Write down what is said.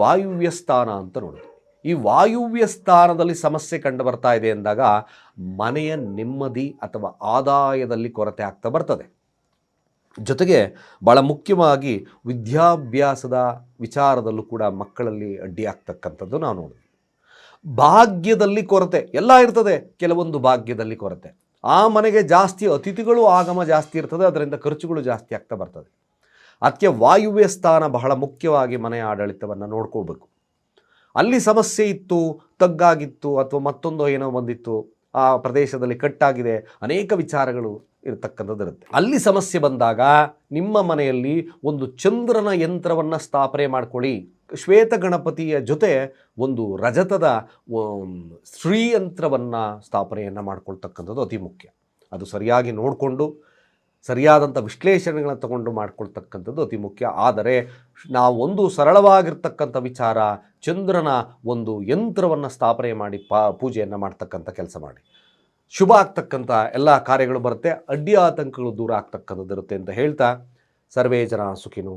ವಾಯುವ್ಯ ಸ್ಥಾನ ಅಂತ ನೋಡೋದು ಈ ವಾಯುವ್ಯ ಸ್ಥಾನದಲ್ಲಿ ಸಮಸ್ಯೆ ಕಂಡು ಬರ್ತಾ ಇದೆ ಅಂದಾಗ ಮನೆಯ ನೆಮ್ಮದಿ ಅಥವಾ ಆದಾಯದಲ್ಲಿ ಕೊರತೆ ಆಗ್ತಾ ಬರ್ತದೆ. ಜೊತೆಗೆ ಭಾಳ ಮುಖ್ಯವಾಗಿ ವಿದ್ಯಾಭ್ಯಾಸದ ವಿಚಾರದಲ್ಲೂ ಕೂಡ ಮಕ್ಕಳಲ್ಲಿ ಅಡ್ಡಿ ಆಗ್ತಕ್ಕಂಥದ್ದು ನಾವು ನೋಡಿದ್ವಿ. ಭಾಗ್ಯದಲ್ಲಿ ಕೊರತೆ ಎಲ್ಲ ಇರ್ತದೆ, ಕೆಲವೊಂದು ಭಾಗ್ಯದಲ್ಲಿ ಕೊರತೆ. ಆ ಮನೆಗೆ ಜಾಸ್ತಿ ಅತಿಥಿಗಳು ಆಗಮ ಜಾಸ್ತಿ ಇರ್ತದೆ, ಅದರಿಂದ ಖರ್ಚುಗಳು ಜಾಸ್ತಿ ಆಗ್ತಾ ಬರ್ತದೆ. ಅದಕ್ಕೆ ವಾಯುವ್ಯ ಸ್ಥಾನ ಬಹಳ ಮುಖ್ಯವಾಗಿ ಮನೆಯ ಆಡಳಿತವನ್ನು ನೋಡ್ಕೋಬೇಕು. ಅಲ್ಲಿ ಸಮಸ್ಯೆ ಇತ್ತು, ತಗ್ಗಾಗಿತ್ತು ಅಥವಾ ಮತ್ತೊಂದು ಏನೋ ಬಂದಿತ್ತು, ಆ ಪ್ರದೇಶದಲ್ಲಿ ಕಟ್ಟಾಗಿದೆ, ಅನೇಕ ವಿಚಾರಗಳು ಇರತಕ್ಕಂಥದ್ದಿರುತ್ತೆ ಅಲ್ಲಿ ಸಮಸ್ಯೆ ಬಂದಾಗ ನಿಮ್ಮ ಮನೆಯಲ್ಲಿ ಒಂದು ಚಂದ್ರನ ಯಂತ್ರವನ್ನು ಸ್ಥಾಪನೆ ಮಾಡ್ಕೊಳ್ಳಿ. ಶ್ವೇತ ಗಣಪತಿಯ ಜೊತೆ ಒಂದು ರಜತದ ಶ್ರೀಯಂತ್ರವನ್ನು ಸ್ಥಾಪನೆಯನ್ನು ಮಾಡ್ಕೊಳ್ತಕ್ಕಂಥದ್ದು ಅತಿ ಮುಖ್ಯ. ಅದು ಸರಿಯಾಗಿ ನೋಡಿಕೊಂಡು ಸರಿಯಾದಂಥ ವಿಶ್ಲೇಷಣೆಗಳನ್ನು ತಗೊಂಡು ಮಾಡಿಕೊಳ್ತಕ್ಕಂಥದ್ದು ಅತಿ ಮುಖ್ಯ. ಆದರೆ ನಾವು ಒಂದು ಸರಳವಾಗಿರ್ತಕ್ಕಂಥ ವಿಚಾರ, ಚಂದ್ರನ ಒಂದು ಯಂತ್ರವನ್ನು ಸ್ಥಾಪನೆ ಮಾಡಿ ಪಾ, ಪೂಜೆಯನ್ನು ಮಾಡ್ತಕ್ಕಂಥ ಕೆಲಸ ಮಾಡಿ. ಶುಭ ಆಗ್ತಕ್ಕಂಥ ಎಲ್ಲ ಕಾರ್ಯಗಳು ಬರುತ್ತೆ, ಅಡ್ಡಿ ಆತಂಕಗಳು ದೂರ ಆಗ್ತಕ್ಕಂಥದ್ದು ಇರುತ್ತೆ ಅಂತ ಹೇಳ್ತಾ, ಸರ್ವೇ ಜನ ಸುಖಿನೋ